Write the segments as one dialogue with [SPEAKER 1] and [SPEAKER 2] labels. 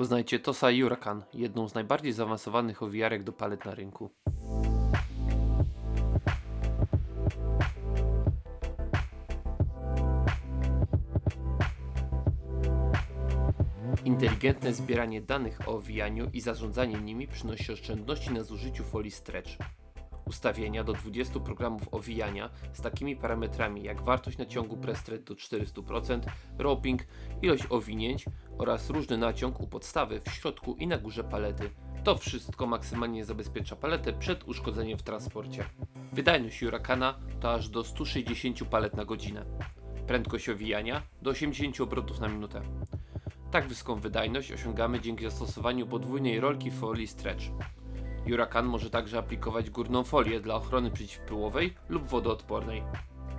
[SPEAKER 1] Poznajcie Tosa Huracan, jedną z najbardziej zaawansowanych owijarek do palet na rynku. Inteligentne zbieranie danych o owijaniu i zarządzanie nimi przynosi oszczędności na zużyciu folii stretch. Ustawienia do 20 programów owijania z takimi parametrami jak wartość naciągu prestret do 400%, roping, ilość owinięć oraz różny naciąg u podstawy, w środku i na górze palety. To wszystko maksymalnie zabezpiecza paletę przed uszkodzeniem w transporcie. Wydajność Huracana to aż do 160 palet na godzinę. Prędkość owijania do 80 obrotów na minutę. Tak wysoką wydajność osiągamy dzięki zastosowaniu podwójnej rolki folii stretch. Huracan może także aplikować górną folię dla ochrony przeciwpyłowej lub wodoodpornej.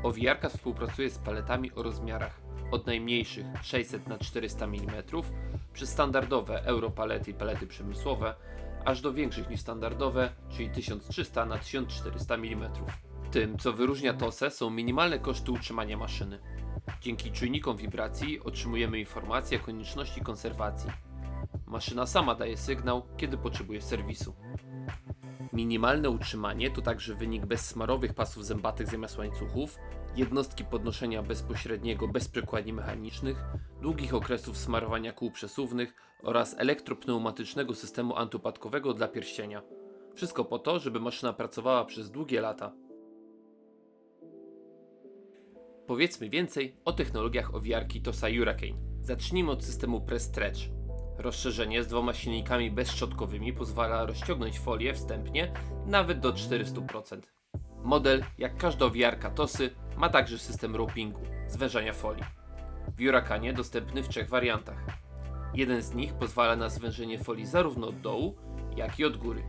[SPEAKER 1] Owijarka współpracuje z paletami o rozmiarach od najmniejszych 600 na 400 mm przez standardowe europalety i palety przemysłowe, aż do większych niż standardowe, czyli 1300 na 1400 mm. Tym, co wyróżnia TOSE są minimalne koszty utrzymania maszyny. Dzięki czujnikom wibracji otrzymujemy informacje o konieczności konserwacji. Maszyna sama daje sygnał, kiedy potrzebuje serwisu. Minimalne utrzymanie to także wynik bezsmarowych pasów zębatych zamiast łańcuchów, jednostki podnoszenia bezpośredniego bez przekładni mechanicznych, długich okresów smarowania kół przesuwnych oraz elektropneumatycznego systemu antyupadkowego dla pierścienia. Wszystko po to, żeby maszyna pracowała przez długie lata. Powiedzmy więcej o technologiach owijarki TOSA Hurricane. Zacznijmy od systemu Press Stretch. Rozszerzenie z dwoma silnikami bezszczotkowymi pozwala rozciągnąć folię wstępnie nawet do 400%. Model, jak każda owijarka TOSY, ma także system ropingu, zwężania folii. W Huracanie dostępny w trzech wariantach. Jeden z nich pozwala na zwężenie folii zarówno od dołu, jak i od góry.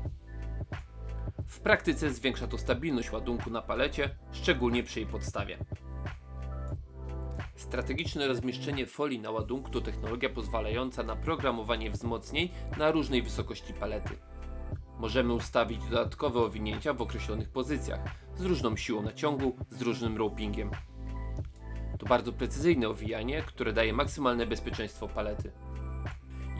[SPEAKER 1] W praktyce zwiększa to stabilność ładunku na palecie, szczególnie przy jej podstawie. Strategiczne rozmieszczenie folii na ładunku to technologia pozwalająca na programowanie wzmocnień na różnej wysokości palety. Możemy ustawić dodatkowe owinięcia w określonych pozycjach, z różną siłą naciągu, z różnym ropingiem. To bardzo precyzyjne owijanie, które daje maksymalne bezpieczeństwo palety.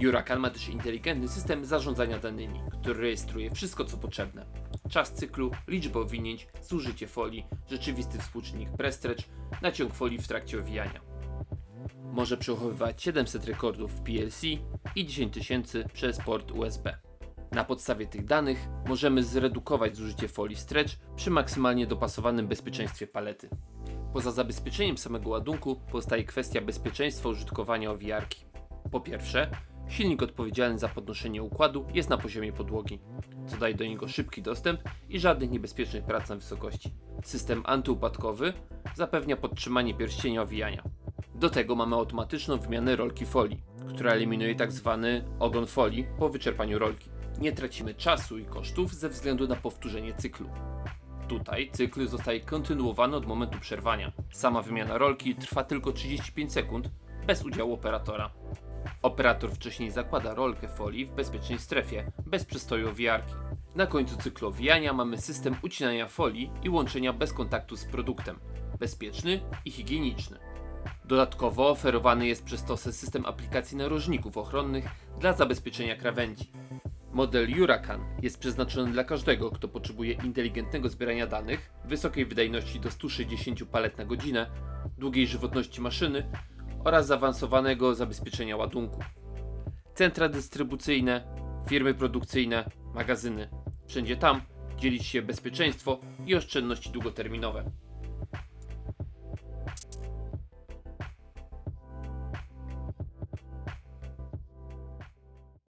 [SPEAKER 1] Huracan ma też inteligentny system zarządzania danymi, który rejestruje wszystko co potrzebne. Czas cyklu, liczbę owinięć, zużycie folii, rzeczywisty współczynnik prestretch, naciąg folii w trakcie owijania. Może przechowywać 700 rekordów w PLC i 10 tysięcy przez port USB. Na podstawie tych danych możemy zredukować zużycie folii stretch przy maksymalnie dopasowanym bezpieczeństwie palety. Poza zabezpieczeniem samego ładunku pozostaje kwestia bezpieczeństwa użytkowania owijarki. Po pierwsze, silnik odpowiedzialny za podnoszenie układu jest na poziomie podłogi, co daje do niego szybki dostęp i żadnych niebezpiecznych prac na wysokości. System antyupadkowy zapewnia podtrzymanie pierścienia owijania. Do tego mamy automatyczną wymianę rolki folii, która eliminuje tzw. ogon folii po wyczerpaniu rolki. Nie tracimy czasu i kosztów ze względu na powtórzenie cyklu. Tutaj cykl zostaje kontynuowany od momentu przerwania. Sama wymiana rolki trwa tylko 35 sekund bez udziału operatora. Operator wcześniej zakłada rolkę folii w bezpiecznej strefie, bez przystoju owijarki. Na końcu cyklu owijania mamy system ucinania folii i łączenia bez kontaktu z produktem. Bezpieczny i higieniczny. Dodatkowo oferowany jest przez TOSE system aplikacji narożników ochronnych dla zabezpieczenia krawędzi. Model Huracan jest przeznaczony dla każdego, kto potrzebuje inteligentnego zbierania danych, wysokiej wydajności do 160 palet na godzinę, długiej żywotności maszyny oraz zaawansowanego zabezpieczenia ładunku. Centra dystrybucyjne, firmy produkcyjne, magazyny. Wszędzie tam dzielić się bezpieczeństwo i oszczędności długoterminowe.